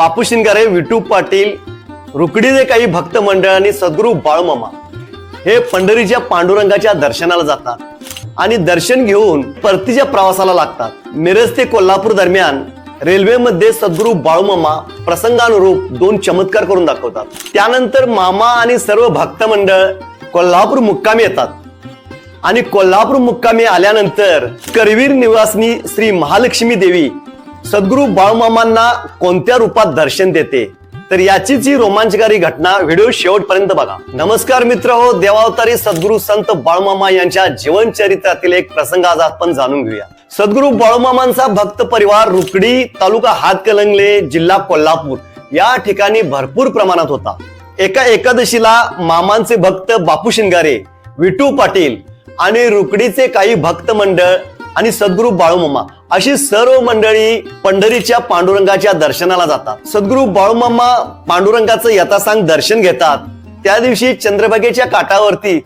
बापू शिंगारे विटू पाटील रुकडीचे काही भक्त मंडळ आणि सद्गुरू बाळूमामा. हे पंढरीच्या पांडुरंगाच्या दर्शनाला जातात आणि दर्शन घेऊन परतीच्या प्रवासाला लागतात. मिरज ते कोल्हापूर दरम्यान रेल्वेमध्ये सद्गुरू बाळूमामा प्रसंगानुरूप दोन चमत्कार करून दाखवतात. त्यानंतर मामा आणि सर्व भक्त मंडळ कोल्हापूर मुक्कामी येतात. आणि कोल्हापूर मुक्कामी आल्यानंतर करवीर निवासनी श्री महालक्ष्मी देवी सद्गुरू बाळूमामांना कोणत्या रूपात दर्शन देते? तर याचीच ही रोमांचकारी घटना व्हिडिओ शेवटपर्यंत बघा. नमस्कार मित्र हो देवावतारी सद्गुरू संत बाळूमामा यांच्या जीवन चरित्रातील एक प्रसंग आज आपण जाणून घेऊया. सद्गुरू बाळूमामांचा भक्त परिवार रुकडी तालुका हातकलंगले जिल्हा कोल्हापूर. या ठिकाणी भरपूर प्रमाणात होता. एका एकादशीला मामांचे भक्त बापू शिंगारे विटू पाटील आणि रुकडीचे काही भक्त मंडळ आणि सद्गुरू बाळूमामा अशी सर्व मंडळी पंढरीच्या पांडुरंगाच्या दर्शनाला जातात. सद्गुरू बाळूमामा पांडुरंगाचं यथासांग दर्शन घेतात. त्या दिवशी चंद्रभागेच्या काठावरती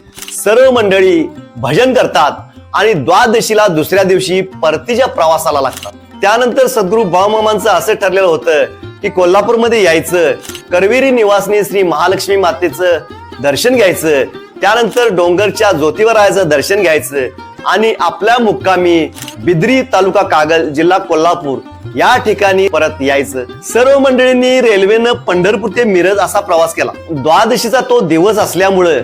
सर्व मंडळी भजन करतात आणि द्वादशीला दुसऱ्या दिवशी परतीच्या प्रवासाला लागतात. त्यानंतर सद्गुरू बाळूमामांचं असं ठरलेलं होतं की कोल्हापूरमध्ये यायचं करवीरी निवासनी श्री महालक्ष्मी मातेचं दर्शन घ्यायचं त्यानंतर डोंगरच्या ज्योतिवरायाचं दर्शन घ्यायचं आणि आपल्या मुक्कामी बिद्री तालुका कागल जिल्हा कोल्हापूर या ठिकाणी परत यायचं. सर्व मंडळींनी रेल्वेनं पंढरपूर ते मिरज असा प्रवास केला. द्वादशीचा तो दिवस असल्यामुळं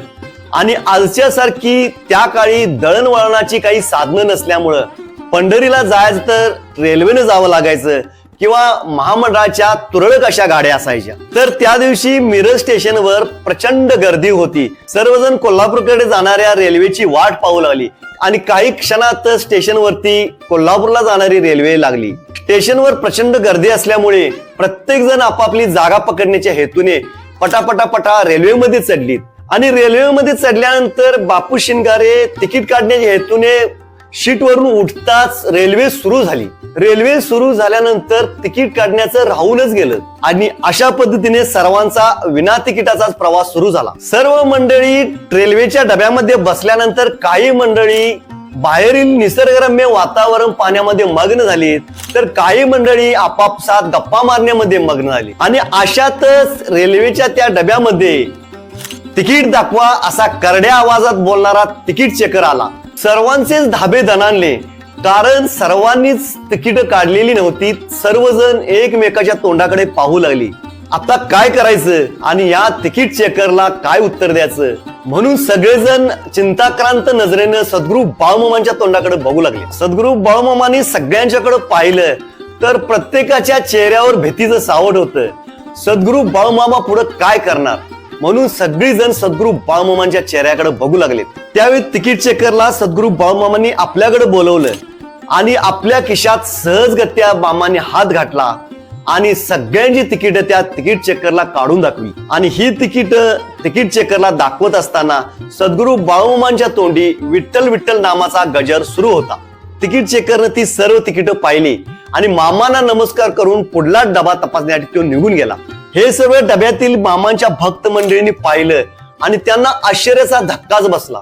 आणि आजच्यासारखी त्या काळी दळणवळणाची काही साधनं नसल्यामुळं पंढरीला जायचं तर रेल्वेनं जावं लागायचं. किंवा महामंडळाच्या तुरळक अशा गाड्या असायच्या. तर त्या दिवशी मिरज स्टेशनवर प्रचंड गर्दी होती. सर्वजण कोल्हापूरकडे जाणाऱ्या रेल्वेची वाट पाहू लागली. आणि काही क्षणात स्टेशनवरती कोल्हापूरला जाणारी रेल्वे लागली. स्टेशनवर प्रचंड गर्दी असल्यामुळे प्रत्येक जण आपापली जागा पकडण्याच्या हेतूने पटापटापटा रेल्वेमध्ये चढली आणि रेल्वेमध्ये चढल्यानंतर बापू शिंगारे तिकीट काढण्याच्या हेतूने शीटवरून उठताच रेल्वे सुरू झाली. रेल्वे सुरू झाल्यानंतर तिकीट काढण्याचं राहूनच गेलं. आणि अशा पद्धतीने सर्वांचा विना तिकिटाचाच प्रवास सुरू झाला. सर्व मंडळी रेल्वेच्या डब्यामध्ये बसल्यानंतर काही मंडळी बाहेरील निसर्गरम्य वातावरण पाण्यामध्ये मग्न झाली तर काही मंडळी आपापसात गप्पा मारण्यामध्ये मग्न झाली. आणि अशातच रेल्वेच्या त्या डब्यामध्ये तिकीट दाखवा असा करड्या आवाजात बोलणारा तिकीट चेकर आला. सर्वांचेच धाबे दणानले कारण सर्वांनीच तिकीट काढलेली नव्हती. सर्वजण एकमेकाच्या तोंडाकडे पाहू लागली. आता काय करायचं? आणि या तिकीट चेकरला काय उत्तर द्यायचं? म्हणून सगळेजण चिंताक्रांत नजरेनं सद्गुरू बाळमामांच्या तोंडाकडे बघू लागले. सद्गुरू बाळमामांनी सगळ्यांच्याकडे पाहिलं तर प्रत्येकाच्या चेहऱ्यावर भीतीचं सावट होतं. सद्गुरू बाळमामा पुढे काय करणार? म्हणून सगळीजण सद्गुरू बाळमामांच्या चेहऱ्याकडे बघू लागले. त्यावेळी तिकीट चेकरला सद्गुरू बाळमामांनी आपल्याकडे बोलवलं. आणि आपल्या खिशात सहजगत्या मामाने हात घातला आणि सगळ्यांची तिकीट त्या तिकीट चेकरला काढून दाखवी. आणि ही तिकीट तिकीट चेकरला दाखवत असताना सद्गुरू बाळूमांच्या तोंडी विठ्ठल विठ्ठल नामाचा गजर सुरू होता. तिकीट चेकरनं ती सर्व तिकीट पाहिली आणि मामांना नमस्कार करून पुढला डबा तपासण्यासाठी तो निघून गेला. हे सर्व डब्यातील मामांच्या भक्त मंडळींनी पाहिलं आणि त्यांना आश्चर्याचा धक्काच बसला.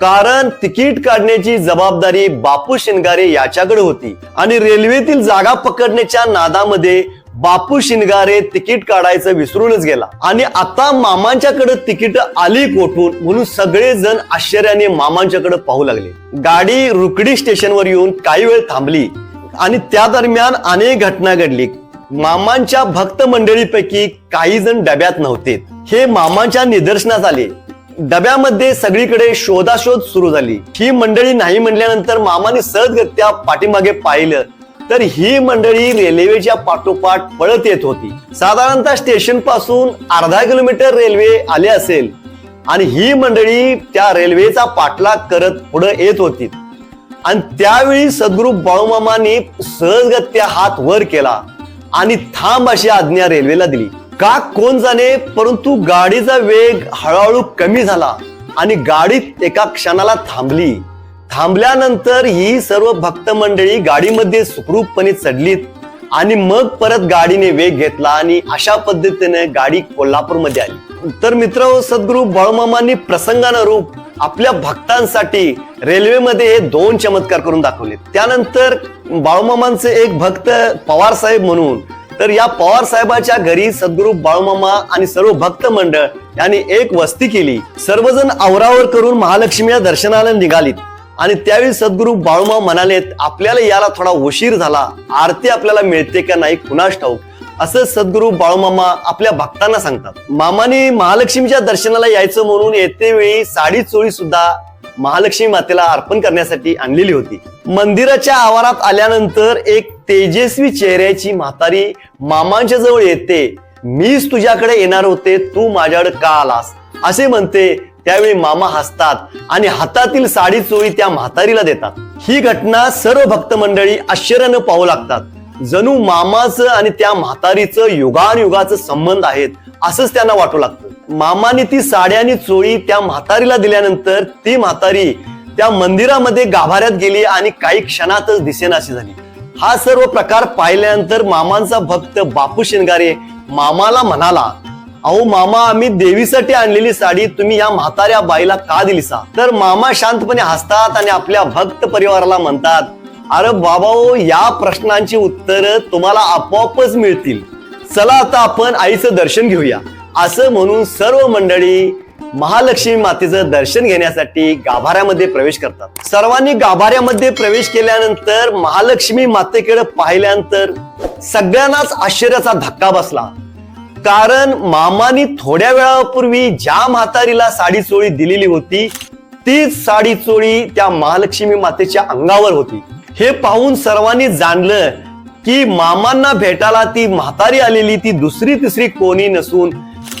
कारण तिकीट काढण्याची जबाबदारी बापू शिंगारे याच्याकडे होती. आणि रेल्वेतील जागा पकडण्याच्या नादामध्ये बापू शिंगारे तिकीट काढायचं विसरूनच गेला. आणि आता मामांच्याकडे तिकीट आली कोठून म्हणून सगळेजण आश्चर्याने मामांच्याकडे पाहू लागले. गाडी रुकडी स्टेशनवर येऊन काही वेळ थांबली. आणि त्या दरम्यान अनेक घटना घडली. मामांच्या भक्त मंडळीपैकी काही जण डब्यात नव्हते. हे मामांच्या निदर्शनात आले. डब्यामध्ये सगळीकडे शोधाशोध सुरू झाली. ही मंडळी नाही म्हणल्यानंतर मामाने सहजगत्या पाठीमागे पाहिलं. तर ही मंडळी रेल्वेच्या पाठोपाठ पळत येत होती. साधारणतः स्टेशनपासून अर्धा किलोमीटर रेल्वे आले असेल. आणि ही मंडळी त्या रेल्वेचा पाठलाग करत पुढे येत होती. आणि त्यावेळी सद्गुरू बाळूमामाने सहजगत्या हात वर केला. आणि थांब अशी आज्ञा रेल्वेला दिली. का कोण जाणे परंतु गाडीचा वेग हळूहळू कमी झाला आणि गाडीत एका क्षणाला थांबली. थांबल्यानंतर ही सर्व भक्त मंडळी गाडीमध्ये सुखरूपपणे चढलीत आणि मग परत गाडीने वेग घेतला आणि अशा पद्धतीने गाडी कोल्हापूरमध्ये आली. तर मित्र सद्गुरू बाळूमामांनी प्रसंगानुरूप आपल्या भक्तांसाठी रेल्वेमध्ये हे दोन चमत्कार करून दाखवले. त्यानंतर बाळूमामांचे एक भक्त पवार साहेब म्हणून तर या पवार साहेबाच्या घरी सद्गुरू बाळूमामा आणि सर्व भक्त मंडळ यांनी एक वस्ती केली. सर्वजण आवरावर करून महालक्ष्मीच्या दर्शनाला निघालीत. आणि त्यावेळी सद्गुरू बाळूमा म्हणालेत आपल्याला याला थोडा उशीर झाला. आरती आपल्याला मिळते का नाही कुणास ठाऊक? असं सद्गुरू बाळूमामा आपल्या भक्तांना सांगतात. मामाने महालक्ष्मीच्या दर्शनाला यायचं म्हणून येते वेळी साडी चोळी सुद्धा महालक्ष्मी मातेला अर्पण करण्यासाठी आणलेली होती. मंदिराच्या आवारात आल्यानंतर एक तेजस्वी चेहऱ्याची म्हातारी मामांच्या जवळ येते. मीच तुझ्याकडे येणार होते तू माझ्याकडे का आलास? असे म्हणते त्यावेळी मामा हसतात आणि हातातील साडी चोळी त्या म्हातारीला देतात. ही घटना सर्व भक्त मंडळी आश्चर्यानं पाहू लागतात. जणू मामाचं आणि त्या म्हातारीचं युगानुयुगाचं संबंध आहेत असंच त्यांना वाटू लागतं. मामाने ती साडी आणि चोळी त्या म्हातारीला दिल्यानंतर ती म्हातारी त्या मंदिरामध्ये गाभाऱ्यात गेली आणि काही क्षणातच दिसेनाशी झाली. हा सर्व प्रकार पाहिल्यानंतर मामांचा भक्त बापू शिंगारे मामाला म्हणाला अहो मामा आम्ही देवीसाठी आणलेली साडी तुम्ही या म्हाताऱ्या बाईला का दिलीसा? तर मामा शांतपणे हसतात आणि आपल्या भक्त परिवाराला म्हणतात अरे बाबा हो, या प्रश्नांची उत्तरं तुम्हाला आपोआपच मिळतील. चला आता आपण आईचं दर्शन घेऊया. असं म्हणून सर्व मंडळी महालक्ष्मी मातेचं दर्शन घेण्यासाठी गाभाऱ्यामध्ये प्रवेश करतात. सर्वांनी गाभाऱ्यामध्ये प्रवेश केल्यानंतर महालक्ष्मी मातेकडे पाहिल्यानंतर सगळ्यांनाच आश्चर्याचा धक्का बसला. कारण मामानी थोड्या वेळापूर्वी ज्या म्हातारीला साडी चोळी दिलेली होती तीच साडी चोळी त्या महालक्ष्मी मातेच्या अंगावर होती. हे पाहून सर्वांनी जाणलं की मामांना भेटायला ती म्हातारी आलेली ती दुसरी तिसरी कोणी नसून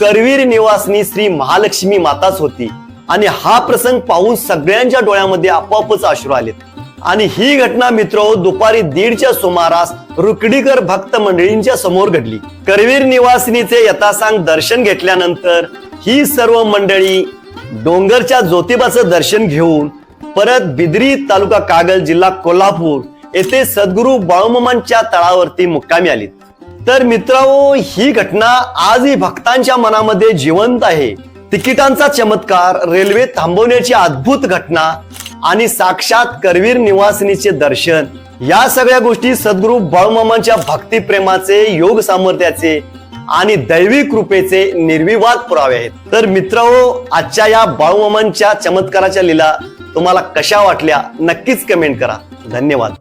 करवीर निवासनी श्री महालक्ष्मी माताच होती. आणि हा प्रसंग पाहून सगळ्यांच्या डोळ्यामध्ये आपोआपच अश्रू आलेत. आणि ही घटना मित्र दुपारी दीडच्या सुमारास रुकडीकर भक्त मंडळींच्या समोर घडली. करवीर निवासिनीचे यथासांग दर्शन घेतल्यानंतर ही सर्व मंडळी डोंगरच्या ज्योतिबाचं दर्शन घेऊन परत बिद्री तालुका कागल जिल्हा कोल्हापूर येथे सद्गुरू बाळूमामांच्या तळावरती मुक्कामी आली तर मित्रांनो ही घटना आजही भक्तांच्या मनामध्ये जिवंत आहे. तिकिटांचा चमत्कार रेल्वे थांबवण्याची अद्भुत घटना आणि साक्षात करवीर निवासिनीचे दर्शन या सगळ्या गोष्टी सद्गुरू बाळूमामांच्या भक्तिप्रेमाचे योग सामर्थ्याचे आणि दैवी कृपेचे निर्विवाद पुरावे आहेत. तर मित्रांनो आजच्या या बाळूमामांच्या चमत्काराच्या लीला तुम्हाला कशा वाटल्या नक्कीच कमेंट करा. धन्यवाद.